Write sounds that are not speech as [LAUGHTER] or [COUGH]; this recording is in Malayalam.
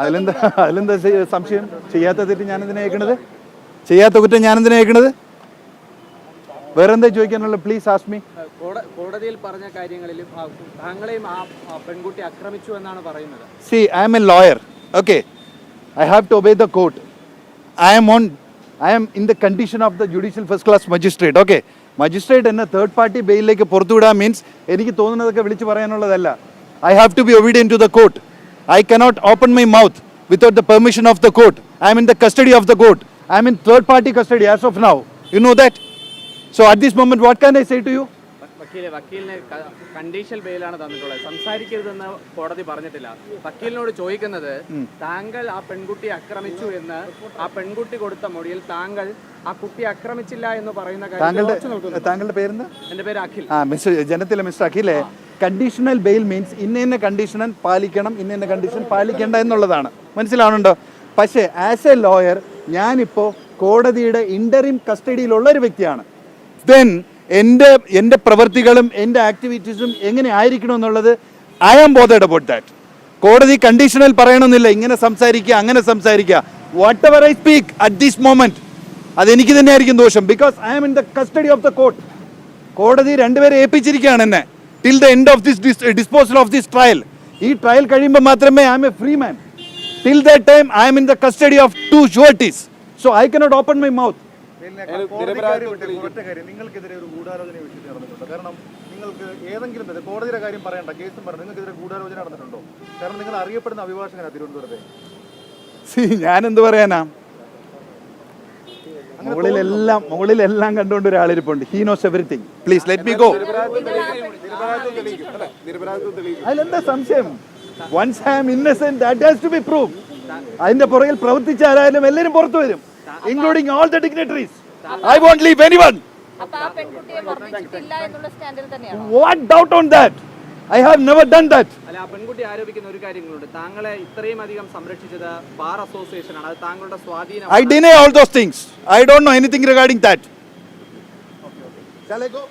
അതിലെന്താ അതിലെന്താ സംശയം? ചെയ്യാത്ത തെറ്റ് ഞാൻ എന്തിനാ കേൾക്കണത് ചെയ്യാത്ത കുറ്റം ഞാൻ എന്തിനാ കേൾക്കണത് വേറെന്താ ചോദിക്കാനുള്ള പ്ലീസ് ആസ്മി കോട- കോടതിയിൽ പറഞ്ഞ കാര്യങ്ങളിൽ താങ്കളെയും ആ ആ പെൺകുട്ടി ആക്രമിച്ചു എന്നാണ് പറയുന്നത്. See I'm a lawyer okay I have to obey the court I'm on I'm in the condition of the judicial first class magistrate okay magistrate എന്നെ തേർഡ് പാർട്ടി ബെയിലിലേക്ക് പുറത്തുവിടാൻ മീൻസ് എനിക്ക് തോന്നുന്നതൊക്കെ വിളിച്ചു പറയാനുള്ളതല്ല. I have to be obedient to the court I cannot open my mouth without the permission of the court I'm in the custody of the court I am in third party custody as of now you know that so at this moment what can I say to you വക്കീലെ വക്കീലിന് കണ്ടീഷണൽ ബെയിലാണ് തന്നിട്ടുള്ളത്. സംസാരിക്കരുതെന്ന് കോടതി പറഞ്ഞിട്ടില്ല. വക്കീലിനോട് ചോദിക്കുന്നത് താങ്കൾ ആ പെൺകുട്ടിയെ ആക്രമിച്ചു എന്ന് ആ പെൺകുട്ടി കൊടുത്ത മൊഴിയിൽ താങ്കൾ ആ കുട്ടിയെ ആക്രമിച്ചില്ല എന്ന് പറയുന്ന കാര്യത്തിൽ താങ്കളുടെ ഉറച്ചു നിൽക്കുന്നു. താങ്കളുടെ പേരെന്താ? എന്റെ പേര് അഖിൽ. ജനത്തിലെ മിസ്റ്റർ അഖിലെ. കണ്ടീഷണൽ ബെയിൽ മീൻസ് ഇന്ന ഇന്ന കണ്ടീഷൻ പാലിക്കണം ഇന്ന ഇന്ന കണ്ടീഷൻ പാലിക്കേണ്ട എന്നുള്ളതാണ്. മനസ്സിലാവുന്നുണ്ടോ? പക്ഷേ ആസ് എ ലോയർ ഞാനിപ്പോൾ കോടതിയുടെ ഇന്ററിം കസ്റ്റഡിയിലുള്ള ഒരു വ്യക്തിയാണ്. ദെൻ എന്റെ എന്റെ പ്രവൃത്തികളും എന്റെ ആക്ടിവിറ്റീസും എങ്ങനെ ആയിരിക്കണം എന്നുള്ളത് I am bothered about that കോടതി കണ്ടീഷണൽ പറയണമെന്നില്ല. ഇങ്ങനെ സംസാരിക്കുക അങ്ങനെ സംസാരിക്കുക. Whatever I speak at this moment അതെനിക്ക് തന്നെയായിരിക്കും ദോഷം. Because I am in the custody of the court കോടതി രണ്ടുപേരെ ഏൽപ്പിച്ചിരിക്കുകയാണ് എന്നെ. Till the end of this disposal of this trial ഈ ട്രയൽ കഴിയുമ്പോൾ മാത്രമേ I'm a free man till the time I'm in the custody of two sureties so I cannot open my mouth നിങ്ങൾക്കെതിരെ ഒരു ഗൂഢാലോചന വിഷയത്തിൽ നടന്നിട്ടുണ്ടോ. കാരണം നിങ്ങൾക്ക് ഏതെങ്കിലും തരത്തിൽ കോടതിയുടെ കാര്യം പറയണ്ട. കേസും പറഞ്ഞു നിങ്ങൾക്കെതിരെ ഗൂഢാലോചന നടന്നിട്ടുണ്ടോ? കാരണം നിങ്ങൾ അറിയപ്പെടുന്ന അഭിഭാഷകനാണ് തിരുവനന്തപുരത്തെ. [LAUGHS] സി ഞാൻ എന്ത് പറയാനാ? മുകളിലെല്ലാം മുകളിലെല്ലാം കണ്ടുകൊണ്ട് ഒരാളിരിപ്പുണ്ട്. He knows everything please let me go അതിലെന്താ സംശയം? Once I am innocent that has to be prove അതിന്റെ പുറകിൽ പ്രവർത്തിച്ച ആരായാലും എല്ലാവരും പുറത്തു വരും including all the dignitaries I won't leave anyone what doubt on that I have never done that അല്ല പെൺകുട്ടി ആരോപിക്കുന്ന ഒരു കാര്യങ്ങളുണ്ട് താങ്കളെ ഇത്രയും അധികം സംരക്ഷിച്ചത് ബാർ അസോസിയേഷൻ ആണ് അത് താങ്കളുടെ സ്വാധീനം I deny all those things. I don't know anything regarding that. Shall I go?